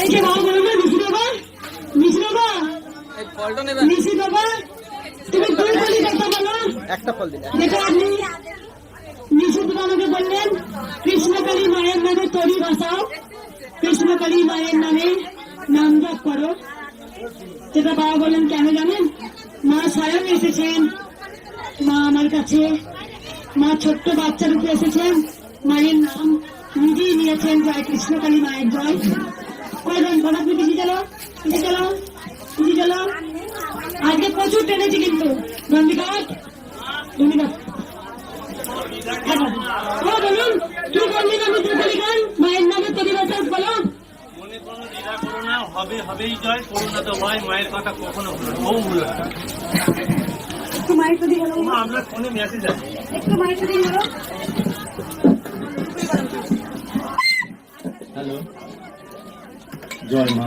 এই যে বাবা বলো না মিশি বাবা মিশি বাবা এই ফলটা নেবেন মিশি বাবা তুমি দুই বলি কথা বলো একটা ফল দিন দেখো আপনি মিশি বাবা আমাকে বললেন কৃষ্ণকালী মায়ের নামে তরি বসাও। কৃষ্ণকালী মায়ের নামে নাম জপ করো। সেটা বাবা বললেন কেন জানেন? মা স্বয়ং এসেছেন। মা আমার কাছে। মা ছোট্ট বাচ্চা রূপে এসেছেন। মায়ের নাম নিজেই নিয়েছেন জয় কৃষ্ণকালী মায়ের জয়। কয়জন বলো তুমি কিছু চলো কিছু চলো কিছু আজকে প্রচুর টেনেছি কিন্তু। ধন্যবাদ ধন্যবাদ হ্যাঁ, ও বলুন কি করলেন আমি দুপুরি গান মায়ের নামে পরিবেশ বলো মনে কোনো দ্বিধা করো না হবে হবেই জয় করোনা তো হয় মায়ের কথা কখনো। বউ ভুলো একটু মায়ের প্রতি মা, আপনার ফোনে মেসেজ আছে। একটু মায়ের প্রতি বলো। হ্যালো। জয় মা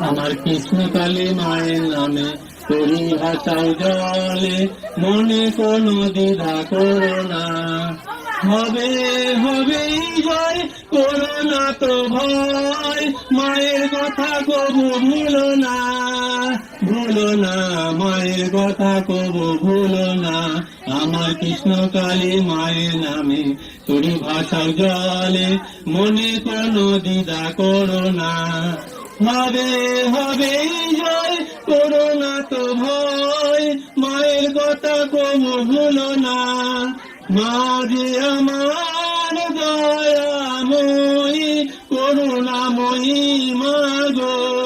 আমার কৃষ্ণ কালী মায়ের নামে তরি ভাষাও জলে, মনে কোনো দ্বিধা করো না। হবে হবে জয়, করো না তো ভয়, মায়ের কথা কবু ভুলো না। ভুলো না মায়ের কথা কবু ভুলো না আমার কৃষ্ণ কালী মায়ের নামে তোরি ভাষাও জলে, মনে কোনো দ্বিধা করো না। হবে হবে, জয়, করো না তো ভয়, মায়ের কথা কবু ভুলো না মাঝে মা যে আমার দয়াময়ী, করুণাময়ী মা গো।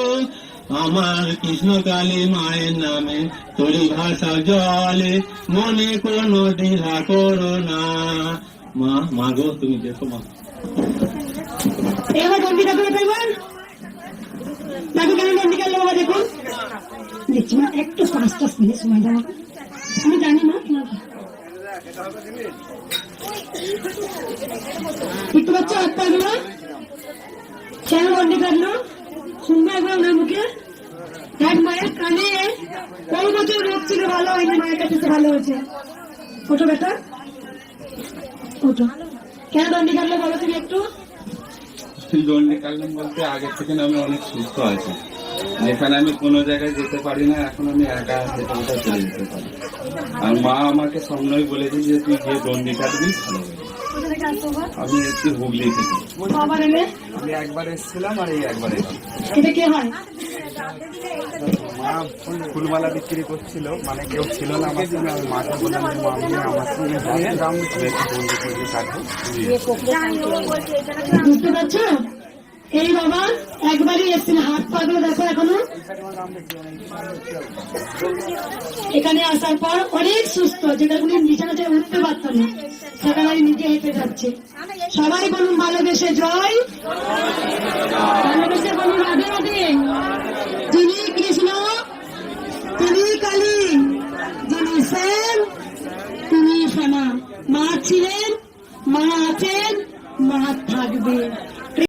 আমার কৃষ্ণ কালী মায়ের নামে তোরি ভাষা জলে, মনে কোনো দ্বিধা করো না। মা মা গো, তুমি দেখো, মা। না একটু পাঁচ পাঁচ মিনিট সময় জানি না কাটলো? শুনবে একবার ওনার মুখে এক মায়ের কানে কোন বছর রোগ ছিল ভালো হয়নি মায়ের কাছে এসে ভালো হয়েছে। ওঠো বেটা। ওঠো। কেন দন্ডি কাটলো বলো তুমি একটু? দণ্ডি কাটলাম বলতে আগের থেকে আমি অনেক সুস্থ আছি। যেখানে আমি কোনো জায়গায় যেতে পারি না এখন আমি একা যেতে কোথাও চলে যেতে পারি। আর মা আমাকে সামনেই বলেছে যে তুই গিয়ে দণ্ডি কাটবি? আমি এসেছি হুগলি থেকে। আমি একবার এসেছিলাম আর এই একবার এলাম। এটা কে হয়? মা ফুলমালা বিক্রি করছিল। মানে কেউ ছিল না আমার সঙ্গে, আমি মাকে বললাম যে মা, আমি আমার সঙ্গে দাম একটু দণ্ডি করে কাটবো এই বাবা একবারই এসেছিল, হাত পা গুলো দেখো এখনও। এখানে আসার পর অনেক সুস্থ, যেটা উনি বিছানা থেকে উঠতে পারতো না। সেখানে আমি নিজে হেঁটে যাচ্ছে। সবাই বলুন, ভালোবেসে জয়। ভালোবেসে বলুন মা ছিলেন মা আছেন মা থাকবে